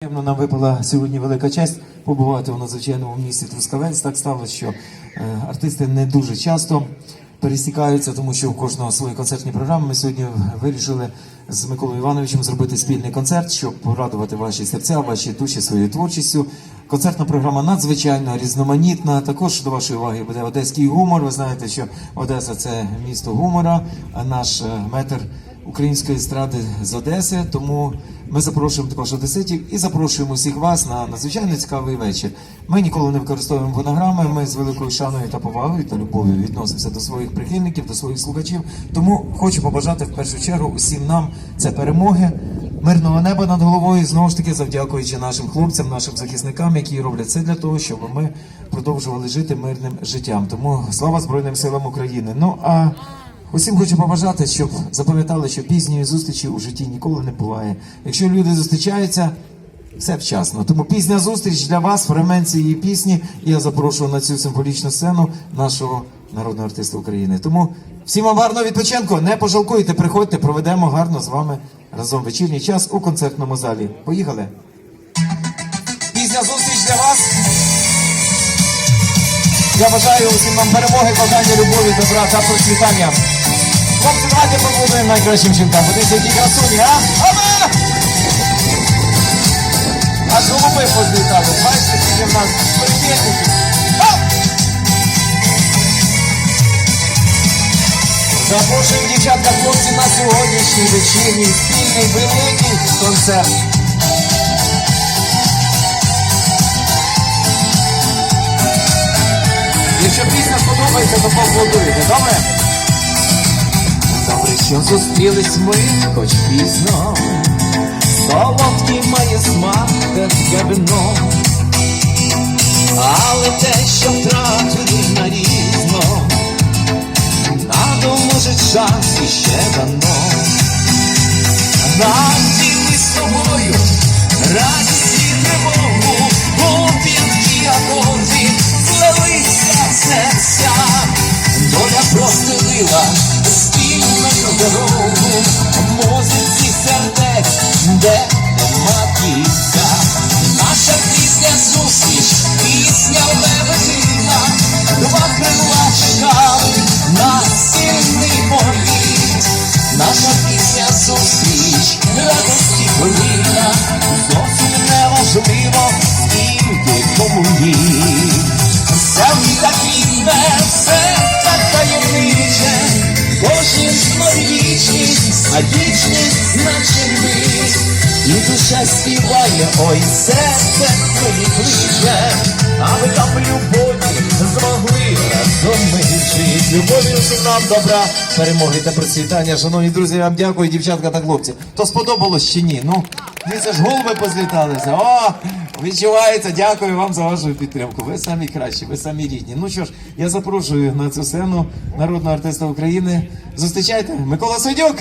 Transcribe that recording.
Приємно нам випала сьогодні велика честь побувати у надзвичайному місті Трускавець. Так сталося, що е, артисти не дуже часто пересікаються, тому що у кожного свої концертні програми. Ми сьогодні вирішили з Миколою Івановичем зробити спільний концерт, щоб порадувати ваші серця, ваші душі своєю творчістю. Концертна програма надзвичайно різноманітна. Також до вашої уваги буде одеський гумор. Ви знаєте, що Одеса це місто гумора, а наш е, метр української естради з Одеси. Тому ми запрошуємо також одеситів і запрошуємо всіх вас на надзвичайно цікавий вечір. Ми ніколи не використовуємо фонограми. Ми з великою шаною та повагою та любов'ю відносимося до своїх прихильників, до своїх слухачів. Тому хочу побажати в першу чергу усім нам це перемоги. Мирного неба над головою знову ж таки завдякуючи нашим хлопцям, нашим захисникам, які роблять все для того, щоб ми продовжували жити мирним життям. Тому слава Збройним силам України. Ну а Усім хочу побажати, щоб запам'ятали, що пізньої зустрічі у житті ніколи не буває. Якщо люди зустрічаються, все вчасно. Тому пізня зустріч для вас, фрагмент цієї пісні. Я запрошую на цю символічну сцену нашого народного артиста України. Тому всім вам гарного відпочинку, не пожалкуйте, приходьте, проведемо гарно з вами разом вечірній час у концертному залі. Поїхали! Пізня зустріч для вас. Я бажаю усім нам перемоги, кохання, любові, добра та процвітання. Давайте поаплодуємо найкращим жінкам. Подивіться, які красуні, а? Ама! Аж голуби позлітали. Бачите, скільки в нас прихильників. Запрошуємо дівчатка хлопці на сьогоднішній вечірній спільний великий концерт. Якщо пісня сподобається, то поаплодуйте, добре? Що зустрілись ми, хоч пізно. Солодкий має смак таке вино. Але те, що втратили нарізно, надо може час іще дано. Нам діли з тобою радість і тривогу, оп'янки акорди злилися серця, доля простелила дорогу, в музиці сердець, де нема кінця. Наша пісня зустріч, пісня лебедина, два крила чекали на сильний політ. Наша пісня зустріч, радості коліна, зовсім неважливо, скільки кому літ. Все так вільне, все а вічність наче ми. І душа співає, ой, серце твої кличе, а ви там любові змогли разом ми жити. Любові усім нам добра, перемоги та процвітання. Шановні друзі, вам дякую, дівчатка та хлопці. То сподобалось чи ні? Ну, дивіться ж голуби позліталися. О, відчувається, дякую вам за вашу підтримку. Ви самі кращі, ви самі рідні. Ну що ж, я запрошую на цю сцену народного артиста України. Зустрічайте, Микола Судюк!